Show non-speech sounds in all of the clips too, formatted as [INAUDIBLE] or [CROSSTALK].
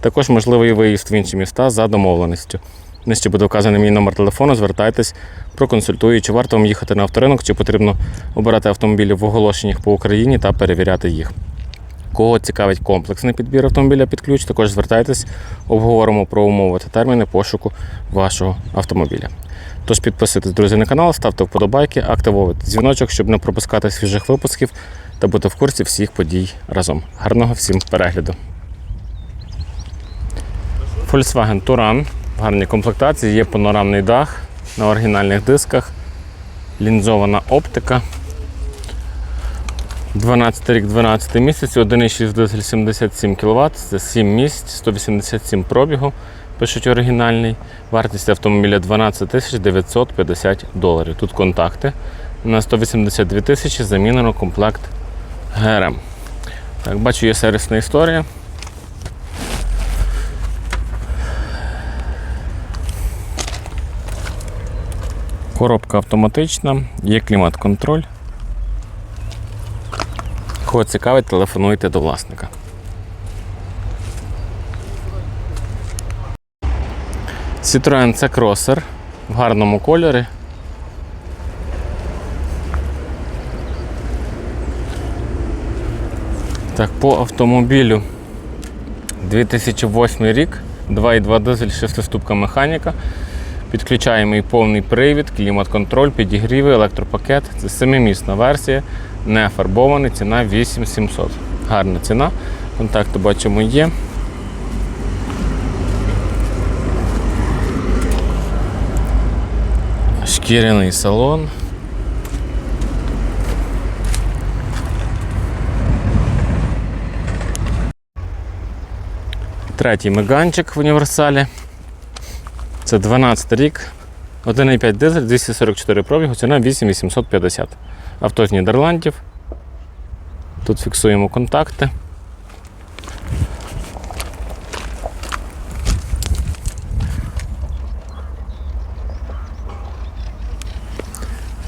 Також можливий виїзд в інші міста за домовленістю. Нижче буде вказаний мій номер телефону. Звертайтесь, проконсультую, чи варто вам їхати на авторинок, чи потрібно обирати автомобілі в оголошеннях по Україні та перевіряти їх. Кого цікавить комплексний підбір автомобіля під ключ, також звертайтесь, обговоримо про умови та терміни пошуку вашого автомобіля. Тож підписуйтесь, друзі, на канал, ставте вподобайки, активовуйте дзвіночок, щоб не пропускати свіжих випусків та бути в курсі всіх подій разом. Гарного всім перегляду! Volkswagen Touran в гарній комплектації, є панорамний дах на оригінальних дисках, лінзована оптика. 12 рік, 12 місяць, 1,6 дизель 77 кВт, це 7 місць, 187 пробігу, пишуть оригінальний. Вартість автомобіля 12 950 доларів. Тут контакти. На 182 тисячі замінено комплект ГРМ. Так, бачу, є сервісна історія. Коробка автоматична, є клімат-контроль. Кого цікавить, телефонуйте до власника. Citroen C Crosser в гарному кольорі. Так, по автомобілю 2008 рік, 2,2 дизель, 6-ступка механіка. Підключаємо і повний привід, клімат-контроль, підігріви, електропакет. Це семимісна версія, не фарбований, ціна 8700. Гарна ціна. Контакти бачимо є. Шкіряний салон. Третій меганчик в універсалі. Це 12 рік, 1,5 дизель, 244 пробігу, ціна 8850. Авто з Нідерландів. Тут фіксуємо контакти.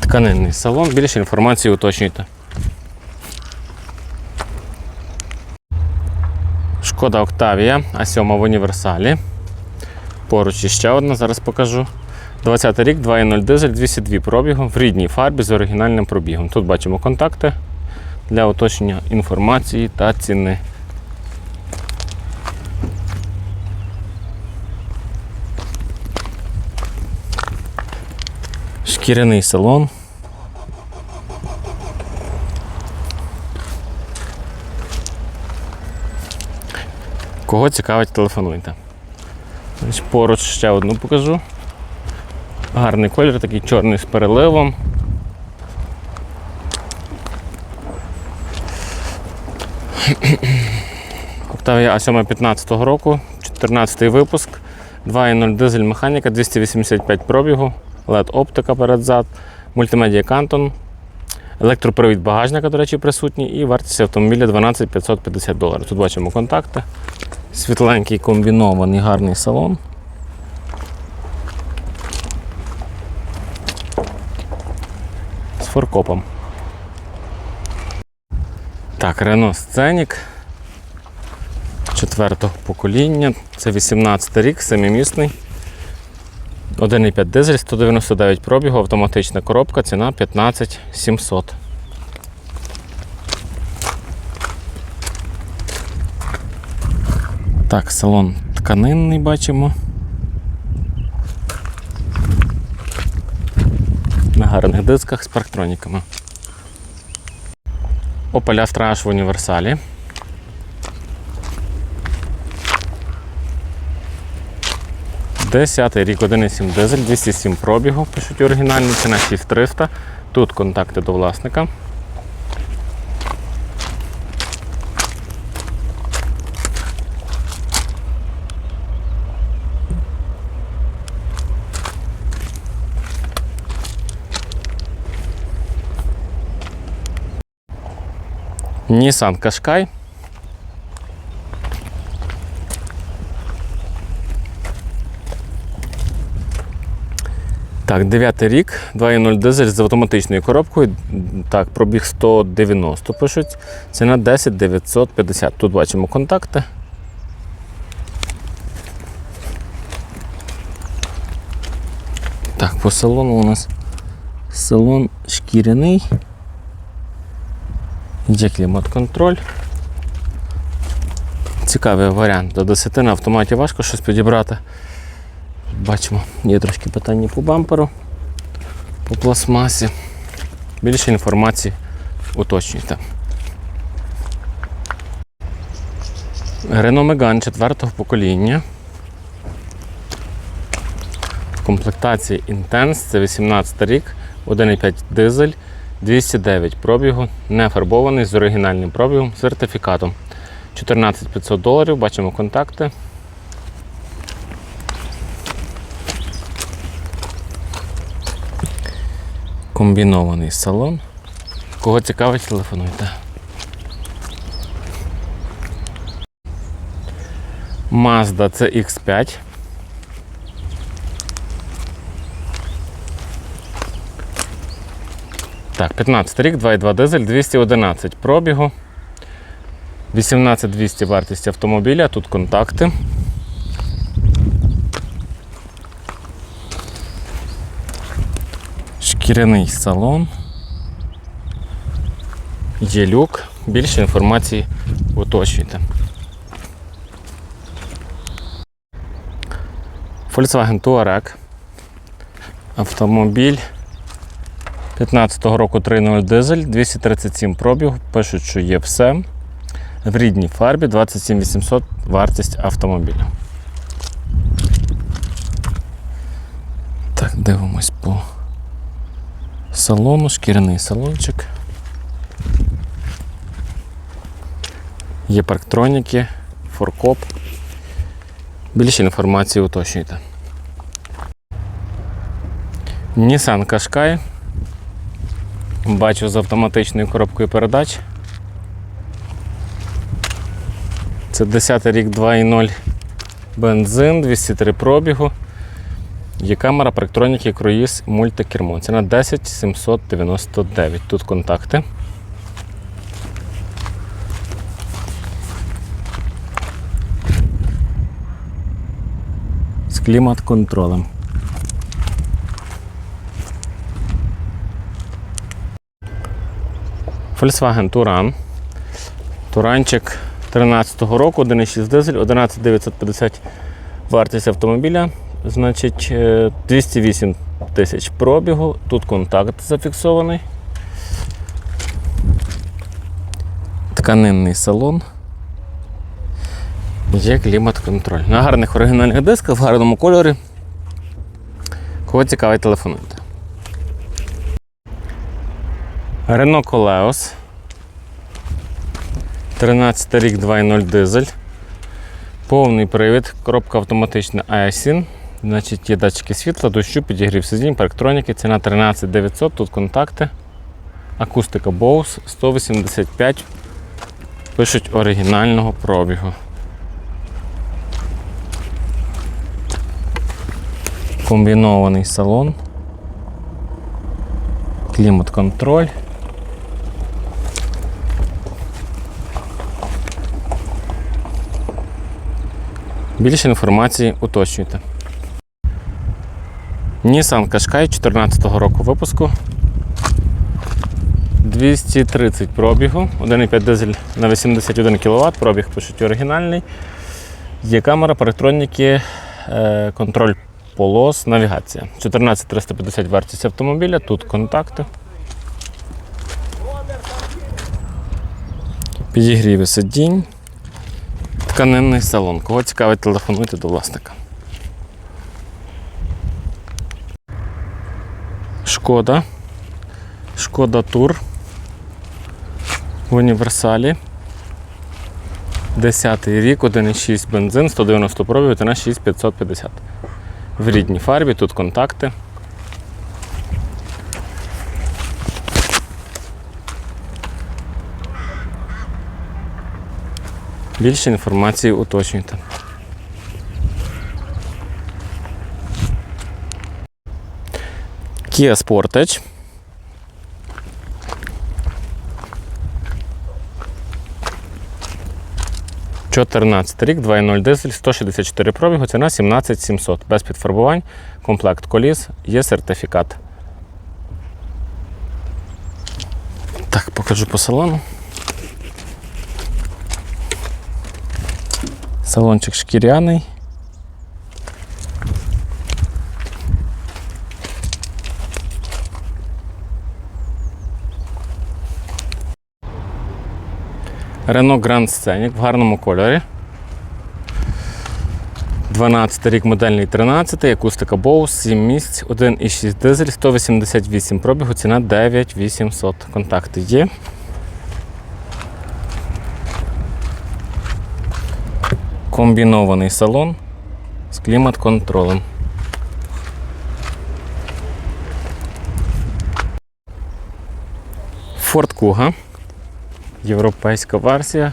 Тканинний салон, більше інформації уточнюйте. Шкода Октавія, А7 в універсалі. Поруч іще одна, зараз покажу. 20 рік, 2.0 дизель, 202 пробігу в рідній фарбі з оригінальним пробігом. Тут бачимо контакти для уточнення інформації та ціни. Шкіряний салон. Кого цікавить, телефонуйте. Ось Поруч ще одну покажу. Гарний колір, такий чорний з переливом. Octavia A7 15 року, 14 випуск, 2.0 дизель механіка, 285 пробігу, LED оптика передзад, мультимедіа Кантон, електропривід багажника, до речі, присутній, і вартість автомобіля 12 550 доларів. Тут бачимо контакти. Світленький комбінований гарний салон. З форкопом. Так, Renault Scenic четвертого покоління. Це 18 рік, семимісний. 1,5 дизель, 199 пробігу, автоматична коробка, ціна 15 700. Так, салон тканинний бачимо. На гарних дисках з парктроніками. Opel Astra в універсалі. Десятий рік 1,7 дизель, 207 пробігу, пишуть оригінальний, ціна 6300. Тут контакти до власника. Nissan Qashqai. Так, 9 рік, 2.0 дизель з автоматичною коробкою. Так, пробіг 190 пишуть. Ціна 10 950. Тут бачимо контакти. Так, по салону у нас салон шкіряний. Є клімат-контроль. Цікавий варіант. До 10 на автоматі важко щось підібрати. Бачимо, є трошки питання по бамперу, по пластмасі. Більше інформації уточнюйте. Renault Megane 4 покоління. В комплектації Intense, це 18 рік, 1,5 дизель, 209 пробігу, не фарбований з оригінальним пробігом, сертифікатом. 14 500 доларів, бачимо контакти. Комбінований салон. Кого цікавить, телефонуйте. Mazda CX5. Так, 15 рік, 2,2 дизель, 211 пробігу. 18200 вартість автомобіля, тут контакти. Шкіряний салон. Є люк. Більше інформації уточнюйте. Volkswagen Touareg. Автомобіль 15-го року 3.0 дизель, 237 пробіг, пишуть, що є все. В рідній фарбі 27 800 вартість автомобіля. Так, дивимось по салону, шкіряний салончик. Є парктроніки, форкоп. Більше інформації уточнюйте. Nissan Qashqai. Бачу з автоматичною коробкою передач. Це 10 рік 2.0 бензин, 203 пробігу. Є камера, парктроніки, круїз, мультикермо. Ціна 10 799. Тут контакти. З клімат-контролем. Volkswagen Touran. Туранчик 13-го року, 1,6 дизель, 11950 вартість автомобіля. Значить, е, 208 тисяч пробігу. Тут контакт зафіксований. Тканинний салон. Є клімат-контроль. На гарних оригінальних дисках, в гарному кольорі. Кого цікавить, телефонуйте. Renault Koleos. 13 рік 2.0 дизель. Повний привід, коробка автоматична ASIN. Значить, є датчики світла, дощу, підігрів сидінь, парктроніки, ціна 13 900, тут контакти. Акустика Bose 185. Пишуть оригінального пробігу. Комбінований салон. Клімат-контроль. Більше інформації уточнюйте. Nissan Qashqai 14 року випуску. 230 пробігу, 1,5 дизель на 81 кВт, пробіг пишуть оригінальний. Є камера, парктроніки, е, контроль полос, навігація. 14350 вартість автомобіля, тут контакти. Підігріви сидінь. Тканинний салон. Кого цікавить, телефонуйте до власника. Шкода. Шкода Тур. В універсалі. 10 рік, 1,6 бензин, 190 пробів, ціна 6550. В рідній фарбі, тут контакти. Більше інформації уточнюйте. Kia Sportage. Чотирнадцятий рік, 2.0 дизель, 164 пробігу, ціна 17 700. Без підфарбувань, комплект коліс, є сертифікат. Так, покажу по салону. Салончик шкіряний. Renault Grand Scenic в гарному кольорі. 12 рік модельний 13, акустика Bose, 7 місць, 1,6 дизель, 188 пробігу, ціна 9800. Контакти є. Комбінований салон з клімат-контролем. Ford Kuga. Європейська версія.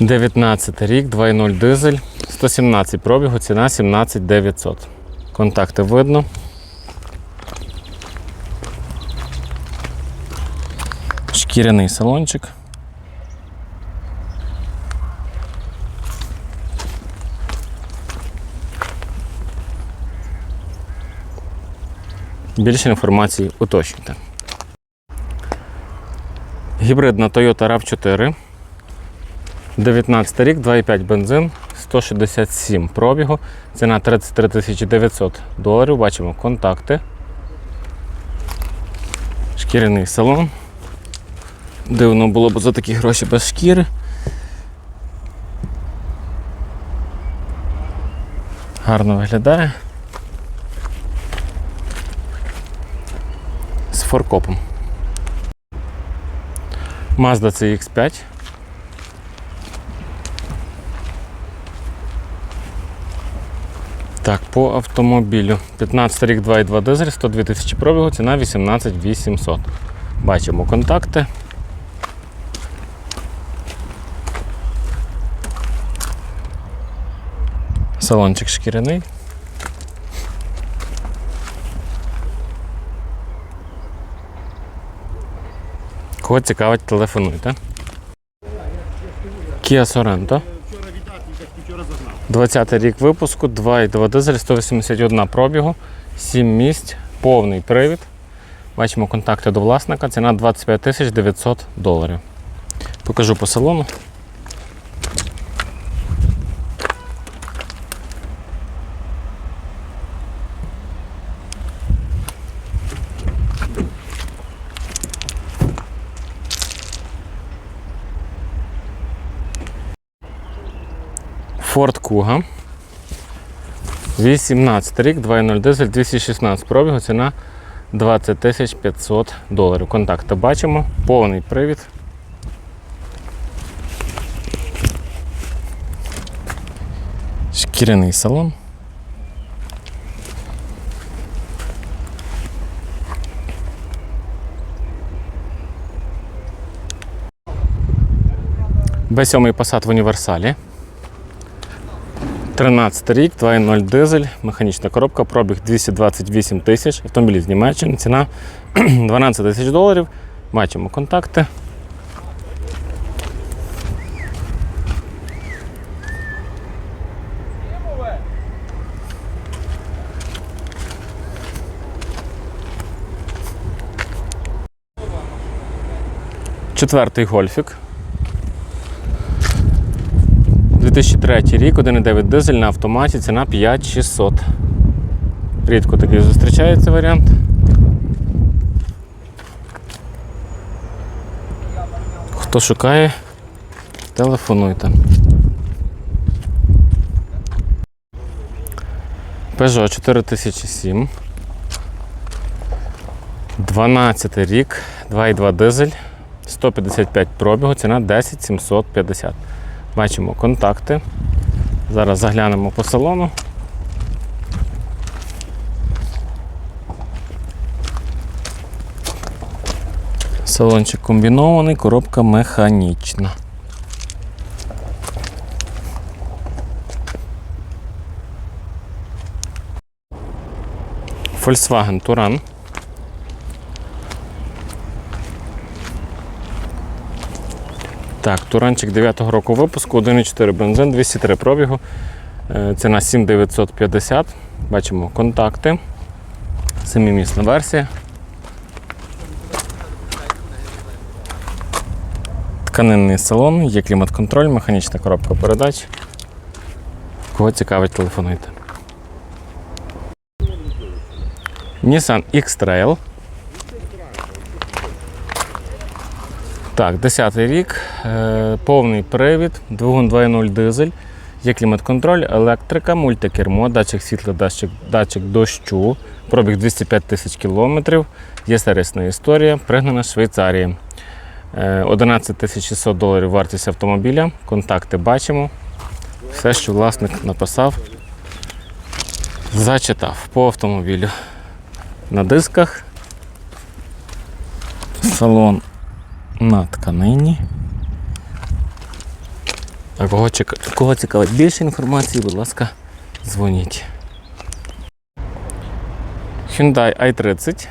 19 рік, 2.0 дизель, 117 пробігу, ціна 17 900. Контакти видно. Шкіряний салончик. Більше інформації уточнюйте. Гібридна Toyota RAV4. 19 рік, 2,5 бензин, 167 пробігу. Ціна 33 900 доларів. Бачимо контакти. Шкіряний салон. Дивно було б за такі гроші без шкіри. Гарно виглядає. Форкопом. Mazda CX5. Так, по автомобілю. 15 рік 2,2 дизель, 102 тисячі пробігу, ціна 18 800. Бачимо контакти. Салончик шкіряний. Кого цікавить, телефонуйте. Kia Sorento. 20 рік випуску, 2,2 дизель, 181 пробігу, 7 місць, повний привід. Бачимо контакти до власника, ціна 25 тисяч 900 доларів. Покажу по салону. Ford Kuga. 18 рік, 2.0 дизель, 216 пробігу, ціна 20 тисяч 500 доларів. Контакти бачимо, повний привід. Шкіряний салон. Б7 Passat в універсалі. 13 рік, 2.0 дизель, механічна коробка, пробіг 228 тисяч, автомобіль з Німеччини, ціна [CLEARS THROAT] 12 тисяч доларів. Бачимо контакти. Четвертий гольфік. 2003 рік, 1,9 дизель на автоматі, ціна 5600. Рідко такий зустрічається варіант. Хто шукає, телефонуйте. Peugeot 4007. 12 рік, 2,2 дизель, 155 пробігу, ціна 10 750. Бачимо контакти. Зараз заглянемо по салону. Салончик комбінований, коробка механічна. Volkswagen Туран. Так, Туранчик 9-го року випуску, 1,4 бензин, 203 пробігу. Е, Ціна 7950. Бачимо контакти. Семимісна версія. Тканинний салон, є клімат-контроль, механічна коробка передач. Кого цікавить, телефонуйте. Nissan X-Trail. Так, 10 рік, е, повний привід, двигун 2.0 дизель, є клімат-контроль, електрика, мультикермо, датчик світла, датчик, датчик дощу, пробіг 205 тисяч кілометрів, є сервісна історія, пригнана Швейцарії. Е, 11 600 доларів вартість автомобіля, контакти бачимо. Все, що власник написав, зачитав по автомобілю. На дисках. Салон на тканині. А кого, чека- кого цікавить більше інформації, будь ласка, дзвоніть. Hyundai i30.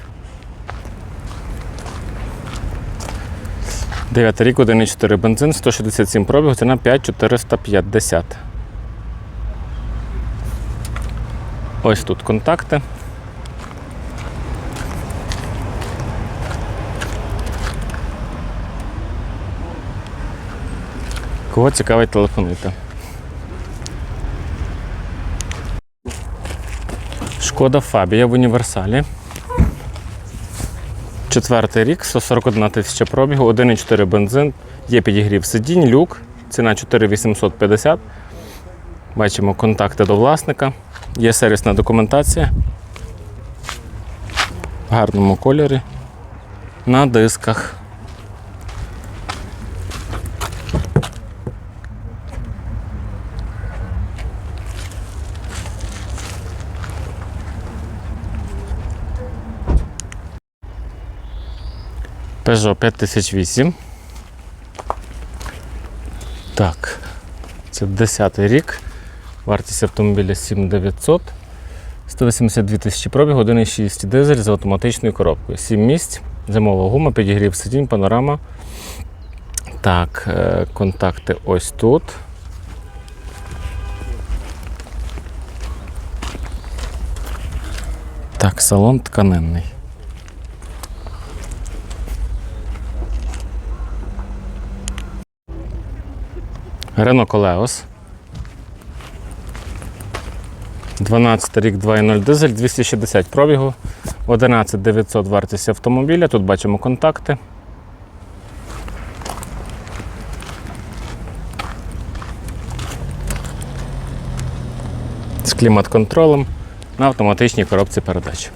9 рік, 1,4 бензин, 167 пробігу, ціна 5450. Ось тут контакти. Кого цікавить, телефонуйте. Шкода Фабія в універсалі. Четвертий рік, 141 тисяча пробігу, 1,4 бензин, є підігрів сидінь, люк, ціна 4850. Бачимо контакти до власника, є сервісна документація. В гарному кольорі. На дисках. Peugeot 5008. Так, це 10 й рік. Вартість автомобіля 7900. 182 тисячі пробігу, 1,6 дизель з автоматичною коробкою. 7 місць, зимова гума, підігрів сидінь, панорама. Так, е, контакти ось тут. Так, салон тканинний. Рено Колеос. 12 рік 2.0 дизель, 260 пробігу, 11 900 вартість автомобіля. Тут бачимо контакти. З клімат-контролем на автоматичній коробці передач.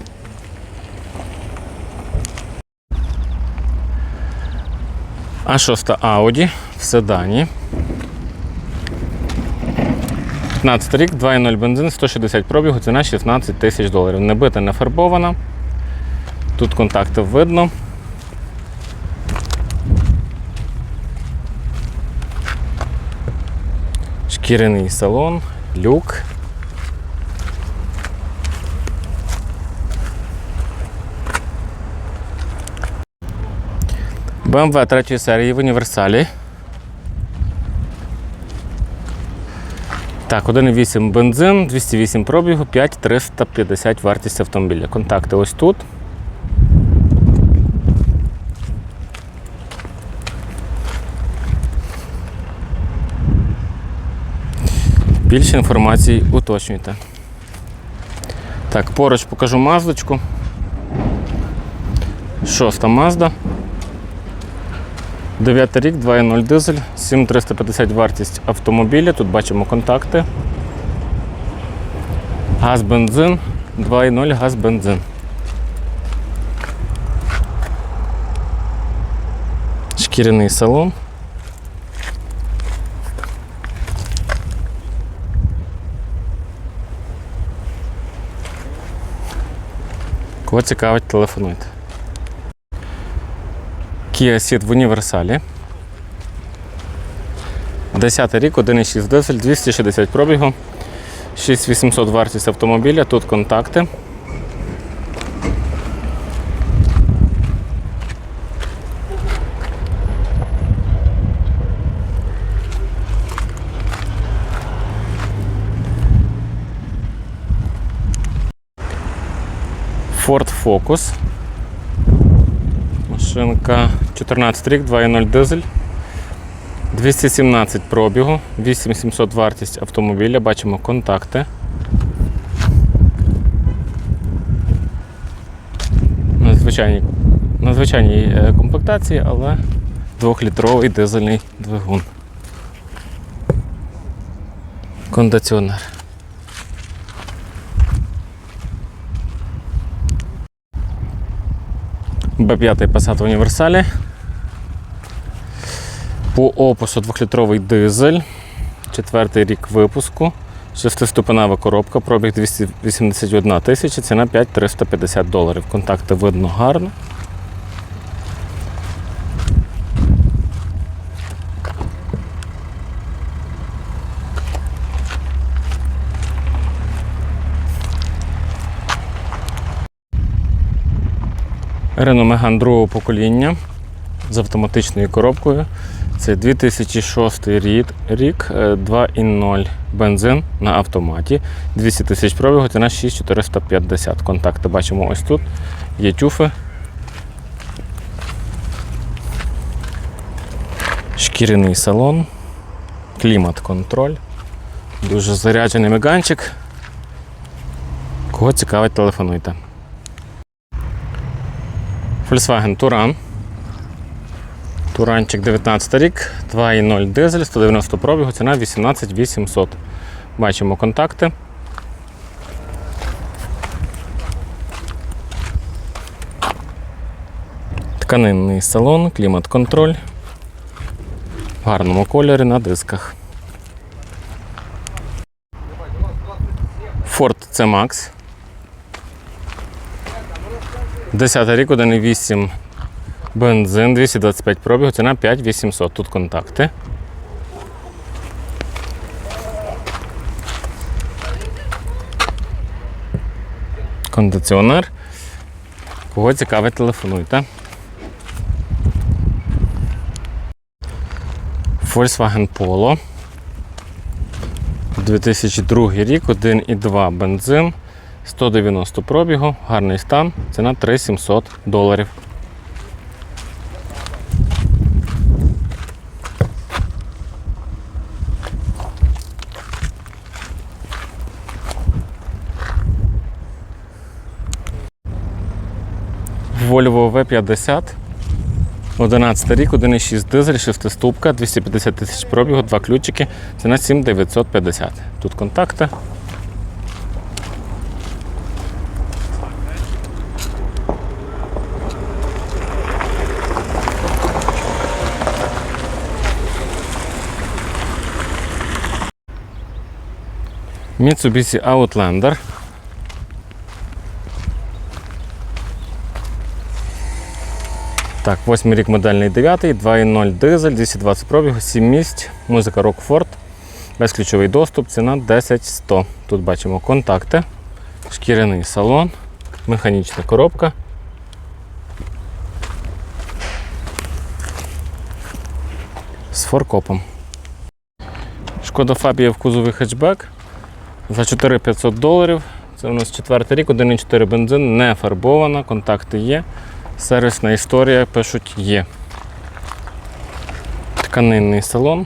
А 6 Audi в седані. 15 рік, 2,0 бензин, 160 пробігу, ціна 16 тисяч доларів. Не бита, не фарбована. Тут контакти видно. Шкіряний салон, люк. BMW 3 серії в універсалі. Так, 1,8 бензин, 208 пробігу, 5350 вартість автомобіля. Контакти ось тут. Більше інформації уточнюйте. Так, поруч покажу маздочку. Шоста Мазда. 9 рік, 2.0 дизель, 7350 вартість автомобіля. Тут бачимо контакти. Газ бензин, 2.0 газ бензин. Шкіряний салон. Кого цікавить, телефонуйте. Kia Ceed в універсалі. 10-й рік, 1,6 дизель, 260 пробігу, 6800 вартість автомобіля, тут контакти. Ford Focus. Машинка 14 рік, 2.0 дизель. 217 пробігу, 8700 вартість автомобіля, бачимо контакти. На звичайній, е, комплектації, але 2-літровий дизельний двигун. Кондиціонер. Б5 Passat в універсалі. По опису 2-літровий дизель. Четвертий рік випуску. Шестиступенева коробка, пробіг 281 тисяча, ціна 5350 доларів. Контакти видно гарно. Renault Megane другого покоління з автоматичною коробкою. Це 2006 рік, рік е, 2.0 бензин на автоматі. 200 тисяч пробігу, ціна 6450. Контакти бачимо ось тут. Є тюфи. Шкіряний салон, клімат-контроль, дуже заряджений меганчик. Кого цікавить, телефонуйте. Volkswagen Touran. Туранчик 19 рік, 2.0 дизель, 190 пробігу, ціна 18 800. Бачимо контакти. Тканинний салон, клімат-контроль. В гарному кольорі на дисках. Ford C-Max. 10 рік, 1,8 бензин, 225 пробігу, ціна 5800. Тут контакти. Кондиціонер. Кого цікавить, телефонуйте. Volkswagen Polo. 2002 рік, 1,2 бензин, 190 пробігу, гарний стан, ціна 3700 доларів. Volvo V50. 11 рік, 1,6 дизель, 6 ступка, 250 тисяч пробігу, два ключики. Ціна 7950. Тут контакти. Mitsubishi Outlander. Так, 8 рік модельний 9, 2.0 дизель, 220 пробігу, 7 місць, музика Rockford, безключовий доступ, ціна 10100. Тут бачимо контакти, шкіряний салон, механічна коробка. З форкопом. Шкода Фабія в кузові хетчбек за 4500 доларів. Це у нас четвертий рік, 1,4 бензин, не фарбована, контакти є. Сервісна історія, пишуть, є. Тканинний салон.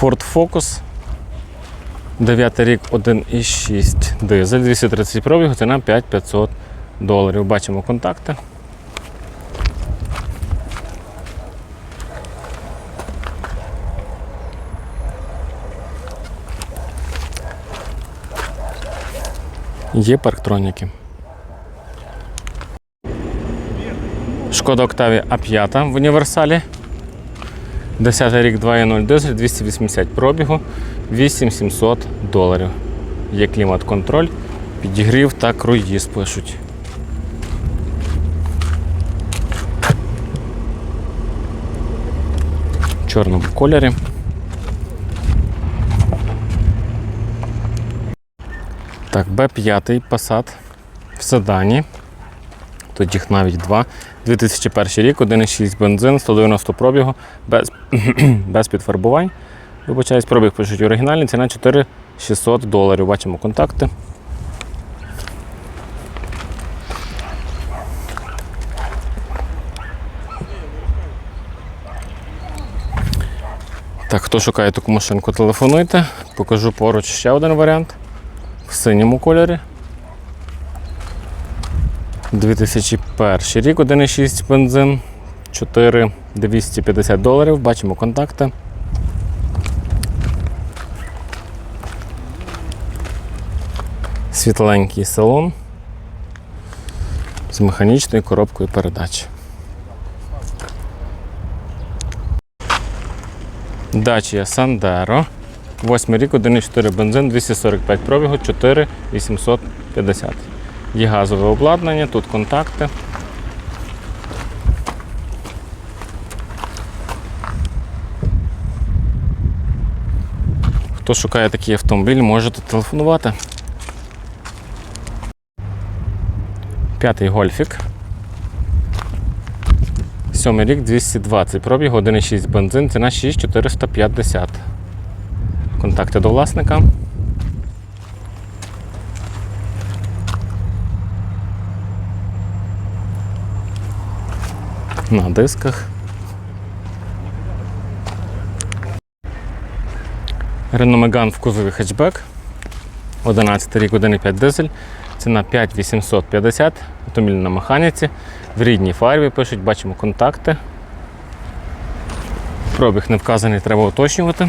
Ford Focus. 9 рік 1,6 дизель, 230 пробігу, ціна 5500 доларів. Бачимо контакти. Є парктроніки. Шкода Октавія А5 в універсалі. 10 рік 2.0 дизель, 280 пробігу, 8700 доларів. Є клімат-контроль, підігрів та круїз пишуть. В чорному кольорі. Так, Б5 Passat в седані. Тут їх навіть два. 2001 рік, 1,6 бензин, 190 пробігу, без, [CLEARS THROAT] без підфарбувань. Вибачаюсь, пробіг пишуть оригінальний, ціна 4600 доларів. Бачимо контакти. Так, хто шукає таку машинку, телефонуйте. Покажу поруч ще один варіант в синьому кольорі. 2001 рік, 1,6 бензин, 4 250 доларів. Бачимо контакти. Світленький салон з механічною коробкою передач. Dacia Sandero. 8 рік, 1,4 бензин, 245 пробігу, 4 850. Є газове обладнання, тут контакти. Хто шукає такий автомобіль, можете телефонувати. П'ятий гольфік. Сьомий рік 220 пробіг, 1,6 бензин, ціна 6450. Контакти до власника. На дисках. Renault Megane в кузові хетчбек. 11 рік, 1,5 дизель. Ціна 5850. Автомобіль на механіці. В рідній фарбі пишуть, бачимо контакти. Пробіг не вказаний, треба уточнювати.